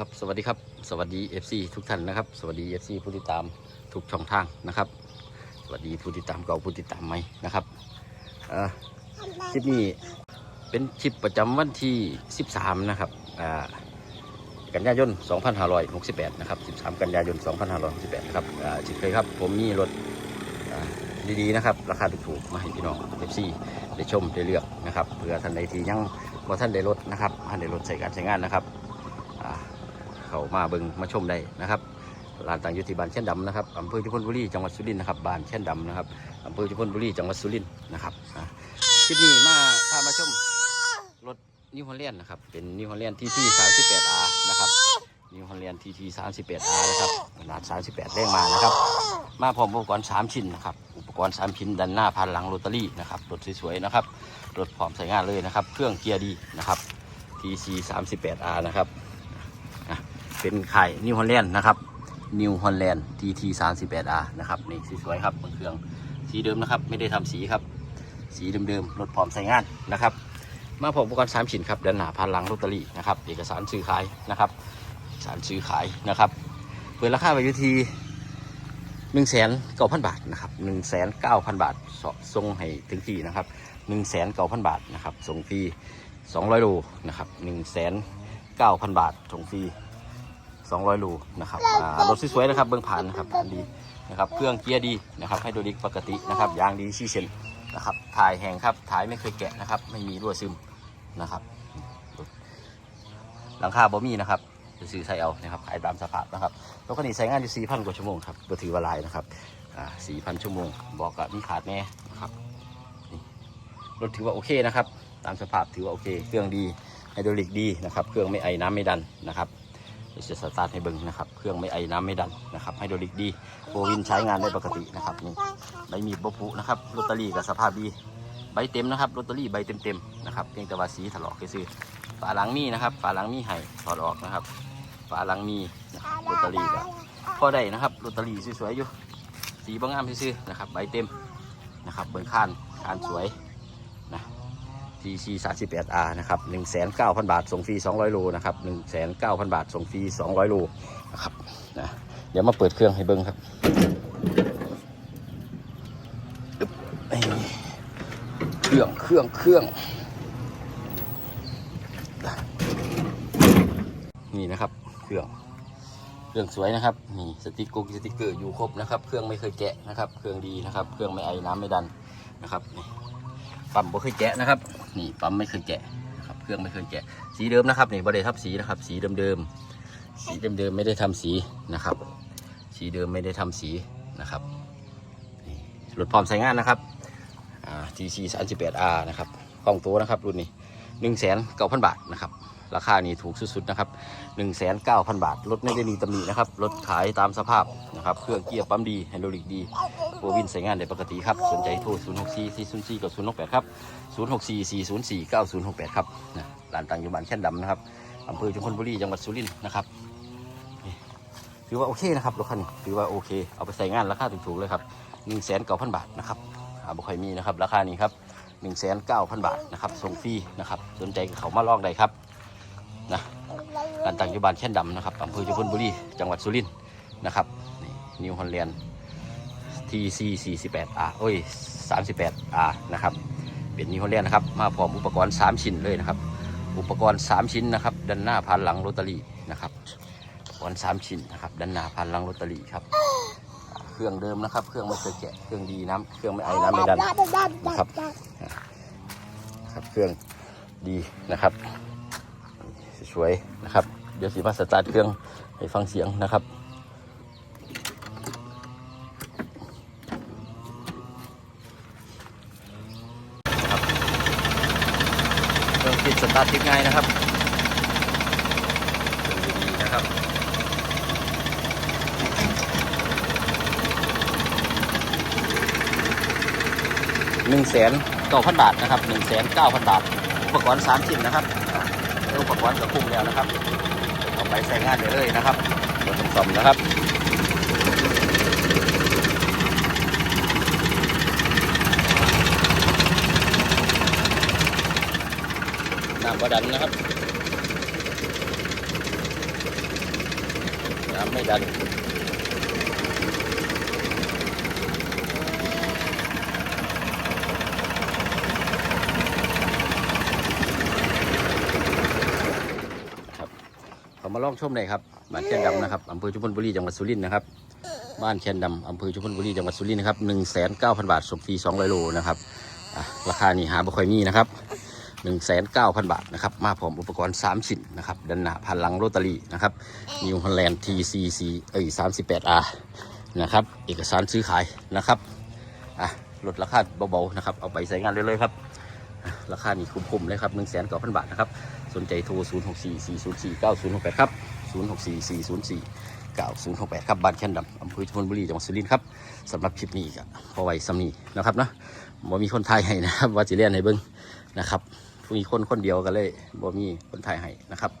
ครับสวัสดีครับสวัสดี FC ทุกท่านนะครับ สวัสดี FC ผู้ติดตามทุกช่องทางนะครับ สวัสดีผู้ติดตามเก่าผู้ติดตามใหม่นะครับอ่อคลิปนี้เป็นคลิปประจำวันที่ 13 นะครับอ่ากันยายน 2568 นะครับ 13 กันยายน 2568 นะครับอ่าจิตเคยครับ ผมมีรถอ่าดีๆนะครับ ราคาถูกๆมาให้พี่น้อง FC ได้ชมได้เลือกนะครับเพื่อท่านใดที่ยังว่าท่านได้รถนะครับท่านได้รถใส่การใช้งานนะครับอ่า เขามาเบิงมาชมได้นะครับร้านต่างยู่ที่บ้านเช่นดำนะครับอำเภอจุพนบุรีจังหวัดสุรินทร์นะครับบานเช่นดำนะครับอำเภอจุพนบุรีจังหวัดสุรินทร์นะครับอ่าคลิปนี้มาพามาชมรถนิวฮอลแลนด์นะครับเป็นนิวฮอลแลนด์ทีทีสามสิบแปดอาร์นะครับนิวฮอลแลนด์ทีทีสามสิบแปดอาร์นะครับขนาดสามสิบแปดแรงมานะครับมาพร้อมอุปกรณ์สามชิ้นนะครับอุปกรณ์สามชิ้นด้านหน้าพันหลังโรตารี่นะครับรถสวยๆนะครับรถพร้อมใช้งานเลยนะครับ เครื่องเกียร์ดีนะครับ TC 3 8 R นะครับ เป็นไข่นิวฮอลแลนด์นะครับนิวฮอลแลนด์ TT 3 8 R นะครับนี่สวยครับบนเครื่องสีเดิมนะครับ ไม่ได้ทำสีครับ สีเดิมๆรถพร้อมใช้งานนะครับ มาพบอุปกรณ์สามชิ้นครับด้านหน้าพันลังโรตารี่นะครับเอกสารซื้อขายนะครับสารซื้อขายนะครับเปิดราคาไปอยู่ที่หนึ่งแสนเก้าพันบาทนะครับหนึ่งแสนเก้าพันบาทส่งให้ถึงที่นะครับหนึ่งแสนเก้าพันบาทนะครับส่งฟรี200โลนะครับ1,900บาทส่งฟรี 200โลนะครับรถสวยๆนะครับเบื้องผ่านนะครับผ่านดีนะครับเครื่องเกียร์ดีนะครับไฮดรอลิกปกตินะครับยางดีชี้เช่นนะครับถ่ายแห้งครับถ่ายไม่เคยแกะนะครับ ไม่มีรั่วซึมนะครับหลังคาบ่มีนะครับจะซื้อใส่เอานะครับขายตามสภาพนะครับรถคันนี้ใช้งานอยู่ 4,000 กว่าชั่วโมงครับบ่ถือว่าลายนะครับอ่า4,000 ชั่วโมง บอกกับมีขาดแน่นะครับรถถือว่าโอเคนะครับ ตามสภาพถือว่าโอเค เครื่องดีไฮดรอลิกดีนะครับ เครื่องไม่ไอน้ำไม่ดันนะครับ ดี๋ยวจะสตาร์ทให้เบิ้งนะครับ เครื่องไม่ไอน้ำไม่ดันนะครับไฮดรอลิกดีโฟวินใช้งานได้ปกตินะครับนี่ใบมีดบผุนะครับลอตเตอรี่กับสภาพดีใบเต็มนะครับลอตเตอรี่ใบเต็มๆนะครับเพียงแต่ว่าสีถลอกซื้อฝาหลังมีนะครับฝาหลังมีไห้ถอดออกนะครับฝาหลังมีนะครับลอตเตอรี่ก็พอได้นะครับลอตเตอรี่สวยๆอยู่สีบางงามซื่อนะครับใบเต็มนะครับเบิ้งข้านข้านสวยนะ TC 38 R นะครับ 1,900 บาท ส่งฟรี 200 โลนะครับ 1,900 บาท ส่งฟรี 200 โลนะครับนะเดี๋ยวมาเปิดเครื่องให้เบิ้งครับเครื่อง เครื่อง เครื่อง นี่นะครับ เครื่อง เครื่องสวยนะครับ นี่สติกเกอร์สติกเกอร์อยู่ครบนะครับ เครื่องไม่เคยแกะนะครับ เครื่องดีนะครับ เครื่องไม่ไอน้ำไม่ดันนะครับนี่ ปั๊มไม่เคยแกะนะครับ นี่ปั๊มไม่เคยแกะนะครับ เครื่องไม่เคยแกะ สีเดิมนะครับนี่บริทับสีนะครับ สีเดิมๆสีเดิมๆไม่ได้ทำสีนะครับ สีเดิมไม่ได้ทำสีนะครับนี่รถพร้อมใช้งานนะครับอ่า GC 38 R นะครับกล้องตัวนะครับรุ่นนี้หนึ่งแสนเก้าพันบาทนะครับ ราคานี้ถูกสุดๆนะครับหนึ่งแสนเก้าพันบาท รถไม่ได้มีตำหนินะครับ รถขายตามสภาพนะครับ เครื่องเกียร์ปั๊มดีไฮดรอลิกดี โบวินใช้งานได้ปกติครับ สนใจโทร 0 6 4 4 0 4กับ0 6 8 ครับ 0 6 4 4 0 4 9 0 6 8 ครับนะร้านต่างอยู่บ้านแค่นดำนะครับอำเภอจุมพลบุรีจังหวัดสุรินทร์นะครับถือว่าโอเคนะครับรถคันนี้ถือว่าโอเค เอาไปใส่งานราคาถูกๆเลยครับ1 9 0 0 0บาทนะครับอาบุคอยมีนะครับ ราคานี้ครับ1 9 0 0 0บาทนะครับส่งฟรีนะครับสนใจเขามาลอกได้ครับนะร้านต่างอยู่บ้านแค่นดำนะครับอำเภอจุมพลบุรีจังหวัดสุรินทร์นะครับนี่นิวฮอลแลนด์ TC 48 R โอ้ย 38 R นะครับ เป็นนิวฮอลแลนด์นะครับ มาพร้อมอุปกรณ์ 3 ชิ้นเลยนะครับ อุปกรณ์ 3 ชิ้นนะครับ ด้านหน้าพันหลังโรตารี่นะครับ อุปกรณ์3ชิ้นนะครับ ด้านหน้าพันหลังโรตารี่ครับ เครื่องเดิมนะครับ เครื่องไม่เคยแกะ เครื่องดีน้ำเครื่องไม่ไอน้ำไม่ดันนะครับครับ เครื่องดีนะครับ สวยนะครับ เดี๋ยวสีมาสตาร์ทเครื่องให้ฟังเสียงนะครับ เครื่อง ติดสตาร์ทติดง่ายนะครับเครื่องดีๆนะครับ หนึ่งแสนเก้าพันบาทนะครับหนึ่งแสนเก้าพันบาท อุปกรณ์สามชิ้นนะครับอ่าอุปกรณ์ก็คุ้มแล้วนะครับ เอาไปใส่งานได้เลยนะครับตัวสมๆนะครับ น้ำบาดันนะครับ น้ำไม่ดันครับเขามาลองชมเลยครับบ้านแคนดำนะครับอำเภอชุมพลบุรีจังหวัดสุรินทร์นะครับบ้านแคนดำอำเภอชุมพลบุรีจังหวัดสุรินทร์นะครับหนึ่งแสนเก้าพันบาทส่งฟรีสองร้อยโลนะครับราคานี่หาบ่ค่อยมีนะครับ หนึ่งแสนเก้าพันบาทนะครับ มาพร้อมอุปกรณ์สามชิ้นนะครับดันหน้าพันหลังโรตารีนะครับนิวฮอลแลนด์ TCC เอ้ยสามสิบแปด R นะครับ เอกสารซื้อขายนะครับอะลดราคาเบาๆนะครับ เอาไปใช้งานเลยเลยๆครับอะราคานี่คุ้มๆเลยครับหนึ่งแสนเก้าพันบาทนะครับ สนใจโทร 0 6 4 4 0 4 9 0 6 8 ครับ 0 6 4 4 0 4 9 0 6 8 ครับบ้านแคนดำอำเภอชุมพลบุรีจังหวัดสุรินทร์ครับสำหรับคลิปนี้ก็พอไว้สำนีนะครับเนาะบ่มีคนไทยให้นะครับว่าจะเรียนให้เบิ้งนะครับ มีคนคนเดียวกันเลยบ่มีคนไทยให้นะครับ